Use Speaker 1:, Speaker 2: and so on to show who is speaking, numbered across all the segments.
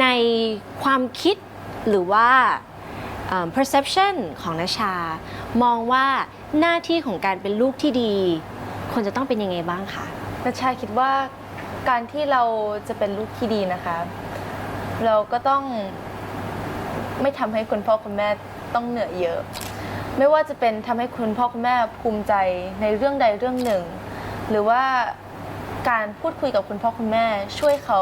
Speaker 1: ในความคิดหรือว่า perception ของนาชา มองว่าหน้าที่ของการเป็นลูกที่ดีควรจะต้องเป็นยังไงบ้างคะ
Speaker 2: นัชชาคิดว่าการที่เราจะเป็นลูกที่ดีนะคะ เราก็ต้องไม่ทำให้คุณพ่อคุณแม่ต้องเหนื่อยเยอะ ไม่ว่าจะเป็นทำให้คุณพ่อคุณแม่ภูมิใจในเรื่องใดเรื่องหนึ่ง หรือว่าการพูดคุยกับคุณพ่อคุณแม่ช่วยเขา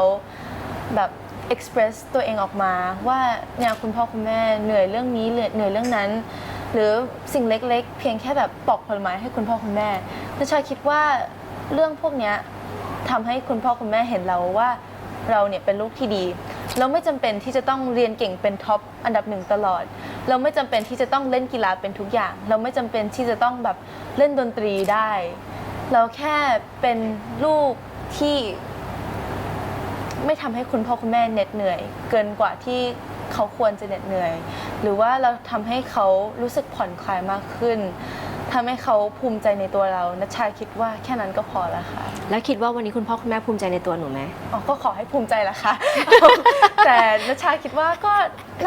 Speaker 2: แบบ express ตัวเองออกมาว่าเนี่ยคุณพ่อคุณแม่เหนื่อยเรื่องนี้เหนื่อยเรื่องนั้น หรือสิ่งเล็กๆ เพียงแค่แบบปอกผลไม้ให้คุณพ่อคุณแม่นัชชาคิดว่าเรื่องพวกนี้ยทำให้คุณพ่อคุณแม่เห็นเราว่าเราเนี่ยเป็นลูกที่ดี เราไม่จำเป็นที่จะต้องเรียนเก่งเป็นท็อปอันดับหนึ่งตลอด เราไม่จำเป็นที่จะต้องเล่นกีฬาเป็นทุกอย่าง เราไม่จำเป็นที่จะต้องแบบเล่นดนตรีได้ เราแค่เป็นลูกที่ ไม่ทำให้คุณพ่อคุณแม่เหน็ดเหนื่อย เกินกว่าที่เขาควรจะเหน็ดเหนื่อย หรือว่าเราทำให้เขารู้สึกผ่อนคลายมากขึ้นทำให้เขาภูมิใจในตัวเรานัชชาคิดว่าแค่นั้นก็พอแล้วค่ะ
Speaker 1: แล้วคิดว่าวันนี้คุณพ่อคุณแม่ภูมิใจในตัวหนูไหม
Speaker 2: อ๋อก็ขอให้ภูมิใจละค่ะ แต่นัชชาคิดว่าก็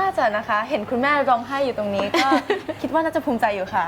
Speaker 2: น่าจะนะคะ เห็นคุณแม่ร้องไห้อยู่ตรงนี้ก็คิดว่าน่าจะภูมิใจอยู่ค่ะ